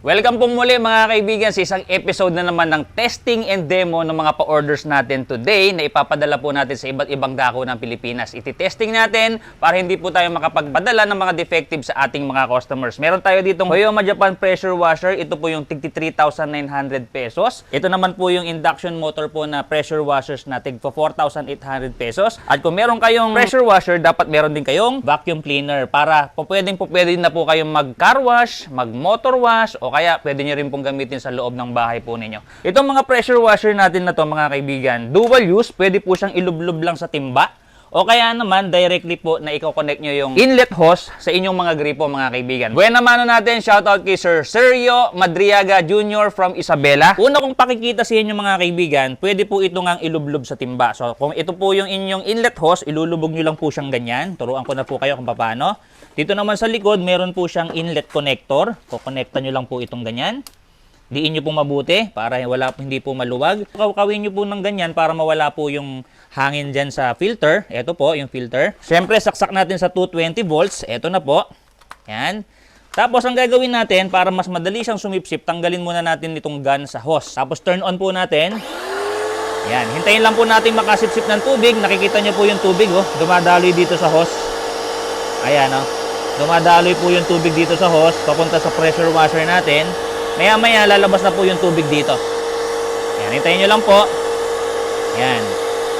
Welcome po muli mga kaibigan sa isang episode na naman ng testing and demo ng mga pa-orders natin today na ipapadala po natin sa iba't ibang dako ng Pilipinas. Iti-testing natin para hindi po tayo makapagpadala ng mga defective sa ating mga customers. Meron tayo ditong Toyoma Japan pressure washer. Ito po yung 53,900 pesos. Ito naman po yung induction motor po na pressure washers na tig 4,800 pesos. At kung meron kayong pressure washer, dapat meron din kayong vacuum cleaner para po pwedeng po pwede na po kayong mag-car wash, mag-motor wash, o kaya pwede nyo rin pong gamitin sa loob ng bahay po ninyo. Itong mga pressure washer natin na to mga kaibigan, dual use, pwede po siyang ilublob lang sa timba. O kaya naman, directly po na i-connect nyo yung inlet hose sa inyong mga gripo mga kaibigan. Buena mano natin, shoutout kay Sir Sergio Madriaga Jr. from Isabela. Una kong pakikita sa inyo mga kaibigan, pwede po ito ngang ilublob sa timba. So kung ito po yung inyong inlet hose, ilulubog nyo lang po siyang ganyan. Turuan ko na po kayo kung paano. Dito naman sa likod, meron po siyang inlet connector. Kukonekta nyo lang po itong ganyan. Diin nyo po mabuti para wala hindi po maluwag. Kawin nyo po ng ganyan para mawala po yung hangin dyan sa filter. Ito po yung filter. Siyempre, saksak natin sa 220 volts. Ito na po. Yan. Tapos, ang gagawin natin para mas madali siyang sumipsip, tanggalin muna natin itong gun sa hose. Tapos, turn on po natin. Yan. Hintayin lang po natin makasipsip ng tubig. Nakikita nyo po yung tubig, oh. Dumadaloy dito sa hose. Ayan, oh. Dumadaloy po yung tubig dito sa hose, papunta sa pressure washer natin. Maya-maya, lalabas na po yung tubig dito. Ayan, hintayin nyo lang po. Ayan.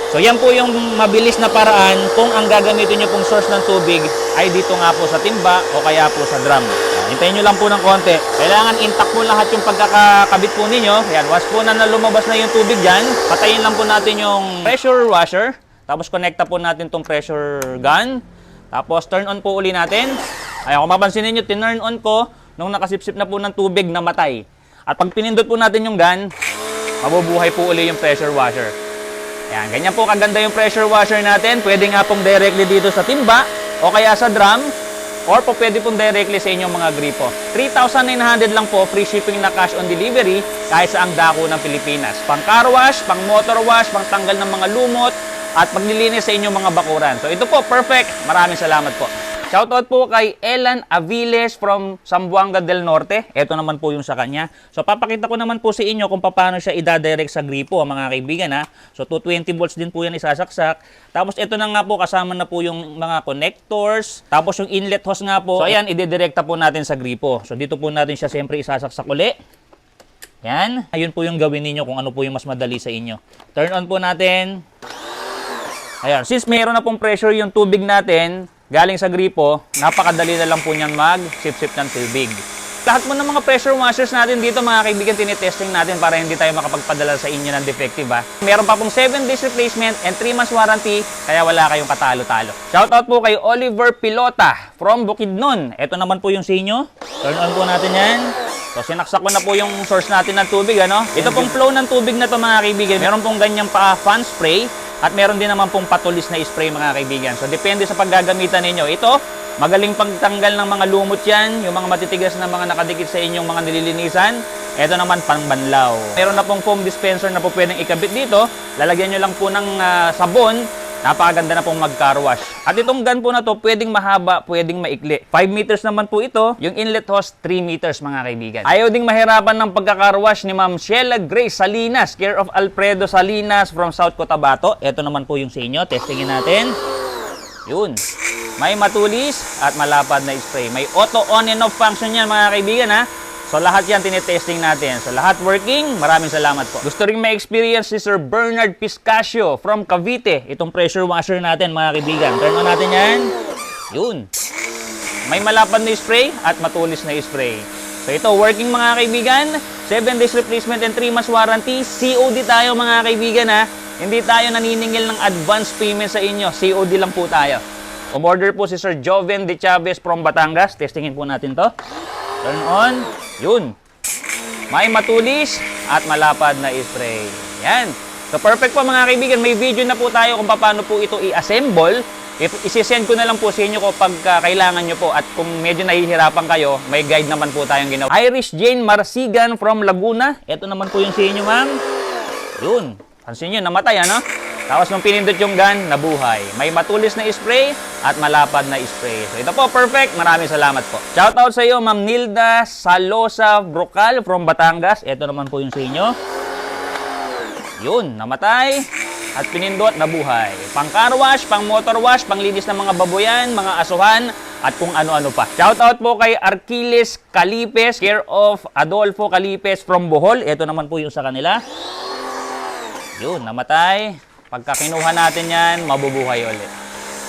So, yan po yung mabilis na paraan kung ang gagamitin nyo pong source ng tubig ay dito nga po sa timba o kaya po sa drum. Ayan, hintayin nyo lang po ng konti. Kailangan intact po lahat yung pagkakabit po ninyo. Ayan, once po na, na lumabas na yung tubig dyan, patayin lang po natin yung pressure washer. Tapos, connecta po natin tong pressure gun. Tapos, turn on po uli natin. Ayan, kung mapansin ninyo, tinurn on ko nung nakasipsip na po ng tubig, namatay. At pag pinindot po natin yung gun, mabubuhay po uli yung pressure washer. Ayan, ganyan po kaganda yung pressure washer natin. Pwede nga pong directly dito sa timba o kaya sa drum or po pwede pong directly sa inyong mga gripo. 3,900 lang po free shipping na cash on delivery kahit sa ang dako ng Pilipinas. Pang car wash, pang motor wash, pang tanggal ng mga lumot at paglilinis sa inyong mga bakuran. So ito po, perfect. Maraming salamat po. Shoutout po kay Elan Aviles from Zamboanga del Norte. Ito naman po yung sa kanya. So papakita ko naman po sa inyo kung paano siya idadirect sa gripo, mga kaibigan ha. So 220 volts din po yan isasaksak. Tapos ito na nga po kasama na po yung mga connectors. Tapos yung inlet hose nga po. So ayan, idedirekta po natin sa gripo. So dito po natin siya siyempre isasaksak uli. Yan. Ayun po yung gawin ninyo kung ano po yung mas madali sa inyo. Turn on po natin. Ayan, since mayroon na pong pressure yung tubig natin, galing sa gripo, napakadali na lang po niyan mag-sip-sip ng tubig. Lahat mo ng mga pressure washers natin dito mga kaibigan, tinitesting natin para hindi tayo makapagpadala sa inyo ng defective ha. Meron pa pong 7 days replacement and 3 months warranty, kaya wala kayong katalo-talo. Shoutout po kay Oliver Pilota from Bukidnon. Ito naman po yung sa inyo. Turn on po natin yan. So sinaksak ko na po yung source natin ng tubig ano. Ito pong flow ng tubig na to mga kaibigan. Meron pong ganyang pa fan spray at meron din naman pong patulis na spray mga kaibigan. So depende sa paggagamitan ninyo. Ito, magaling pagtanggal ng mga lumot yan, yung mga matitigas na mga nakadikit sa inyong mga nililinisan. Ito naman pangbanlaw. Meron na pong foam dispenser na po pwedeng ikabit dito. Lalagyan nyo lang po ng ah, sabon. Napakaganda na pong mag-car wash. At itong gun po na to, pwedeng mahaba, pwedeng maikli. 5 meters naman po ito. Yung inlet hose, 3 meters mga kaibigan. Ayaw ding mahirapan ng pagka-car wash ni Ma'am Sheila Grace Salinas, care of Alfredo Salinas from South Cotabato. Ito naman po yung sa inyo. Testingin natin. Yun. May matulis at malapad na spray. May auto on and off function yan mga kaibigan ha. So lahat yan tinetesting natin. So lahat working. Maraming salamat po. Gusto rin ma-experience si Sir Bernard Piscasio from Cavite. Itong pressure washer natin mga kaibigan. Turn on natin yan. Yun. May malapad na spray at matulis na spray. So ito, working mga kaibigan. 7 days replacement and 3 months warranty. COD tayo mga kaibigan ha. Hindi tayo naniningil ng advance payment sa inyo. COD lang po tayo. Umorder po si Sir Joven De Chavez from Batangas. Testingin po natin to. Turn on. Yun. May matulis at malapad na spray. Yan. So perfect po mga kaibigan. May video na po tayo kung paano po ito i-assemble. Isisend ko na lang po sa inyo ko pag kailangan nyo po. At kung medyo nahihirapan kayo, may guide naman po tayong ginawa. Irish Jane Marsigan from Laguna. Ito naman po yung sa inyo, ma'am. Yun. Pansin nyo, namatay, ano? Tapos nung pinindot yung gun, nabuhay. May matulis na spray at malapad na spray. So ito po, perfect. Maraming salamat po. Shoutout sa iyo, Ma'am Nilda Salosa Brocal from Batangas. Ito naman po yung sa inyo. Yun, namatay at pinindot na buhay. Pang car wash, pang motor wash, pang linis ng mga baboyan, mga asuhan, at kung ano-ano pa. Shoutout po kay Arquiles Calipes, care of Adolfo Calipes from Bohol. Ito naman po yung sa kanila. Yun, namatay. Pagka kinuha natin yan, mabubuhay ulit.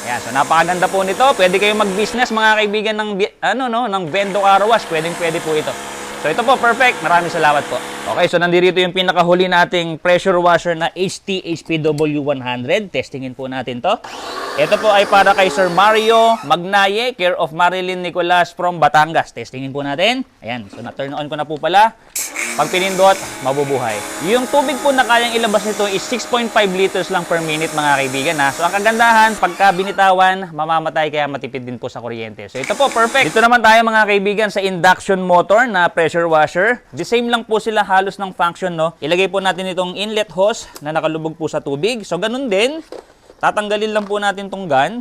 Ayan, so napakaganda po nito. Pwede kayong mag-business mga kaibigan ng ano no, ng Bendo Car Wash. Pwedeng pwede po ito. So ito po, perfect. Maraming salamat po. Okay, so nandito yung pinakahuli nating pressure washer na HT HPW 100. Testingin po natin to. Ito po ay para kay Sir Mario Magnaye, care of Marilyn Nicolas from Batangas. Testingin po natin. Ayan, so na-turn on ko na po pala. Pag pinindot, mabubuhay. Yung tubig po na kayang ilabas nito is 6.5 liters lang per minute mga kaibigan ha. So ang kagandahan, pagka binitawan, mamamatay kaya matipid din po sa kuryente. So ito po, perfect. Dito naman tayo mga kaibigan sa induction motor na pressure washer. The same lang po sila halos ng function no. Ilagay po natin itong inlet hose na nakalubog po sa tubig. So ganun din, tatanggalin lang po natin tong gun.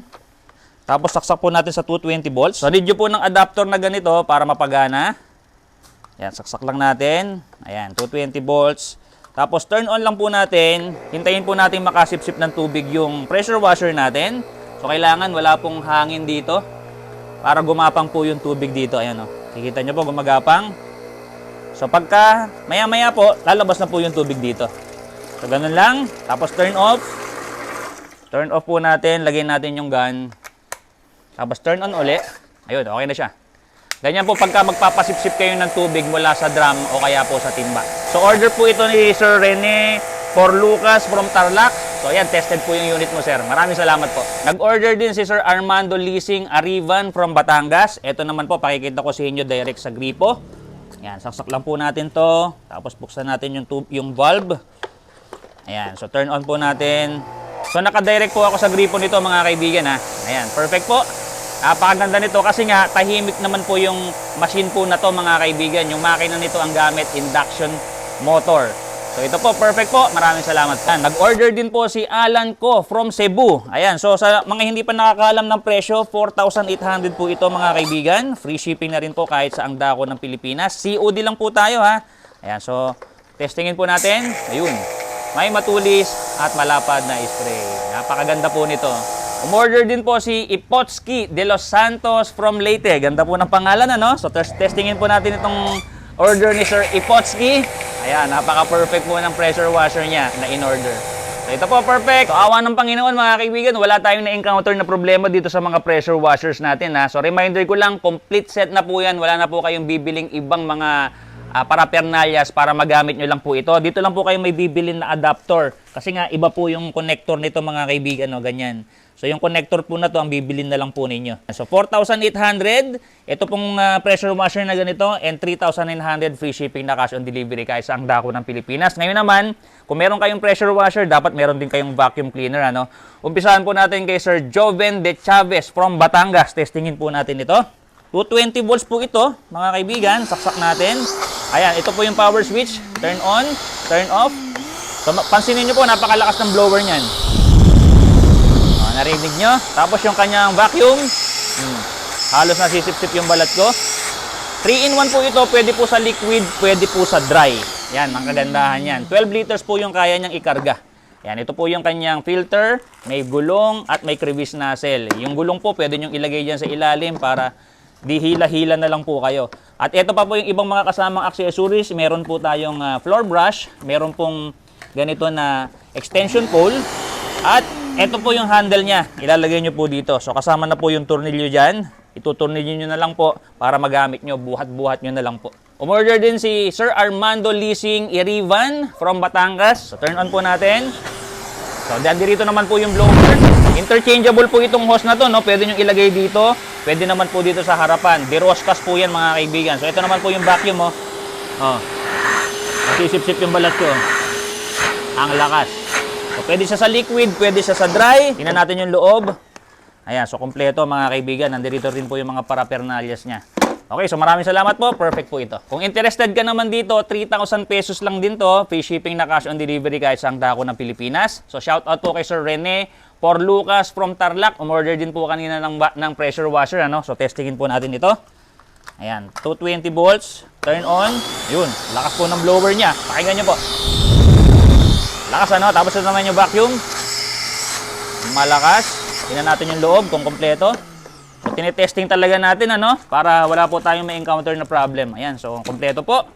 Tapos saksak po natin sa 220 volts. So need nyo po ng adapter na ganito para mapagana. Ayan, saksak lang natin. Ayan, 220 volts. Tapos turn on lang po natin. Hintayin po natin makasipsip ng tubig yung pressure washer natin. So kailangan wala pong hangin dito para gumapang po yung tubig dito. Ayan o. Kikita nyo po gumagapang. So pagka maya-maya po, lalabas na po yung tubig dito. So ganun lang. Tapos turn off. Turn off po natin. Lagyan natin yung gun. Tapos turn on uli. Ayun, okay na siya. Ganyan po pagka magpapasipsip kayo ng tubig mula sa drum o kaya po sa timba. So order po ito ni Sir Rene for Lucas from Tarlac. So ayan, tested po yung unit mo sir. Maraming salamat po. Nag-order din si Sir Armando Leasing Arrivan from Batangas. Ito naman po, pakikita ko sa inyo direct sa gripo. Ayan, saksak lang po natin to. Tapos buksan natin yung, tub- yung valve. Ayan, so turn on po natin. So naka-direct po ako sa gripo nito mga kaibigan ha. Ayan, perfect po. Napakaganda nito kasi nga tahimik naman po yung machine po na to mga kaibigan. Yung makina nito ang gamit induction motor. So ito po, perfect po. Maraming salamat Nag-order din po si Alan ko from Cebu. Ayan, so sa mga hindi pa nakakaalam ng presyo, 4,800 po ito mga kaibigan. Free shipping na rin po kahit sa ang dako ng Pilipinas. COD lang po tayo ha. Ayan, so testingin po natin. Ayun. May matulis at malapad na spray. Napakaganda po nito. Umorder din po si Ipotski de Los Santos from Leyte. Ganda po ng pangalan, ano? So, test testingin po natin itong order ni Sir Ipotski. Ayan, napaka-perfect po ng pressure washer niya na in-order. So, ito po, perfect. So, awa ng Panginoon, mga kaibigan, wala tayong na-encounter na problema dito sa mga pressure washers natin, ha? So, reminder ko lang, complete set na po yan. Wala na po kayong bibiling ibang mga ah, parapernalyas para magamit nyo lang po ito. Dito lang po kayo may bibilin na adapter. Kasi nga, iba po yung connector nito mga kaibigan, no? ganyan. So yung connector po na to ang bibilin na lang po ninyo. So 4,800, ito pong ah, pressure washer na ganito and 3,900 free shipping na cash on delivery kahit sa ang dako ng Pilipinas. Ngayon naman, kung meron kayong pressure washer, dapat meron din kayong vacuum cleaner. Ano? Umpisahan po natin kay Sir Joven De Chavez from Batangas. Testingin po natin ito. 220 volts po ito, mga kaibigan. Saksak natin. Ayan, ito po yung power switch. Turn on, turn off. So, pansinin nyo po, napakalakas ng blower niyan. Oh, narinig nyo? Tapos yung kanyang vacuum, hmm, halos nasisip-sip yung balat ko. 3-in-1 po ito, pwede po sa liquid, pwede po sa dry. Yan, ang kagandahan yan. 12 liters po yung kaya niyang ikarga. Yan, ito po yung kanyang filter, may gulong at may crevice nozzle. Yung gulong po, pwede nyo ilagay dyan sa ilalim para di hila-hila na lang po kayo. At ito pa po yung ibang mga kasamang accessories. Meron po tayong ah, floor brush, meron pong ganito na extension pole, at ito po yung handle niya. Ilalagay nyo po dito. So kasama na po yung tornilyo dyan. Ituturnilyo nyo na lang po para magamit nyo. Buhat-buhat nyo na lang po. Umorder din si Sir Armando Leasing Irivan from Batangas. So turn on po natin. So, dito naman po yung blower. Interchangeable po itong hose na to, no? Pwede nyo ilagay dito. Pwede naman po dito sa harapan. Diroscas po yan, mga kaibigan. So, ito naman po yung vacuum, oh. Oh. Nasisip-sip yung balat ko. Ang lakas. Pwede siya sa liquid, pwede siya sa dry. Tingnan natin yung loob. Ayan, so kompleto mga kaibigan. Nandito rin po yung mga parapernalyas niya. Okay, so maraming salamat po. Perfect po ito. Kung interested ka naman dito, 3,000 pesos lang din to. Free shipping na cash on delivery kahit sa ang dako ng Pilipinas. So shout out po kay Sir Rene For Lucas from Tarlac, umorder din po kanina ng, ng pressure washer. Ano? So, testingin po natin ito. Ayan, 220 volts, turn on. Yun, lakas po ng blower niya. Pakinggan niyo po. Lakas ano, tapos ito naman yung vacuum. Malakas. Tingnan natin yung loob kung kompleto. So, tinetesting talaga natin ano, para wala po tayong may encounter na problem. Ayan, so kompleto po.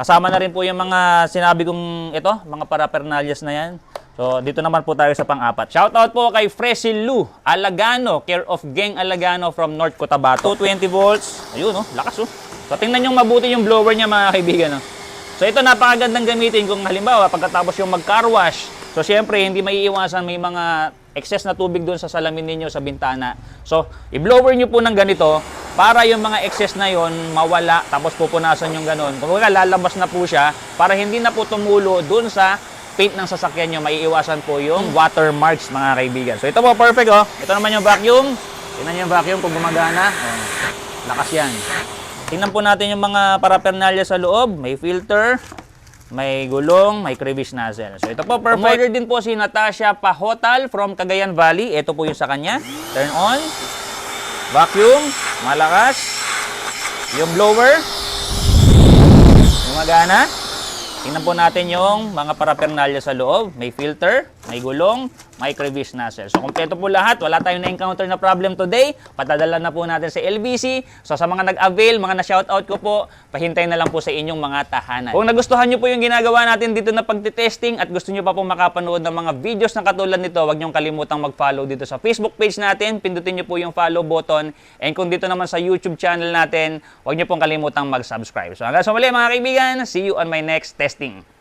Kasama na rin po yung mga sinabi kong ito, mga parapernalyas na yan. So, dito naman po tayo sa pang-apat. Shoutout po kay Fresil Lu Alagano, care of Geng Alagano from North Cotabato. 220 volts. Ayun, oh, lakas oh. So, tingnan nyo mabuti yung blower niya mga kaibigan. Oh. So, ito napakagandang gamitin kung halimbawa pagkatapos yung mag-car wash. So, syempre, hindi maiiwasan may mga excess na tubig doon sa salamin ninyo sa bintana. So, i-blower nyo po ng ganito para yung mga excess na yon mawala tapos pupunasan yung ganun. Kung lalabas na po siya para hindi na po tumulo doon sa paint ng sasakyan nyo, maiiwasan po yung watermarks mga kaibigan. So ito po, perfect oh. Ito naman yung vacuum. Tingnan yung vacuum kung gumagana. Oh, lakas yan. Tingnan po natin yung mga paraphernalia sa loob. May filter, may gulong, may crevice nozzle. So ito po, perfect. Umorder din po si Natasha Pahotal from Cagayan Valley. Ito po yung sa kanya. Turn on. Vacuum. Malakas. Yung blower. Gumagana. Tingnan po natin yung mga paraphernalia sa loob. May filter, may gulong, may crevice nozzle. So, kompleto po lahat. Wala tayong na-encounter na problem today. Patadala na po natin sa LBC. So, sa mga nag-avail, mga na-shoutout ko po, pahintay na lang po sa inyong mga tahanan. Kung nagustuhan nyo po yung ginagawa natin dito na pagtitesting at gusto nyo pa po makapanood ng mga videos na katulad nito, huwag nyo kalimutang mag-follow dito sa Facebook page natin. Pindutin nyo po yung follow button. And kung dito naman sa YouTube channel natin, huwag nyo pong kalimutang mag-subscribe. So, hanggang sa muli mga kaibigan, see you on my next testing.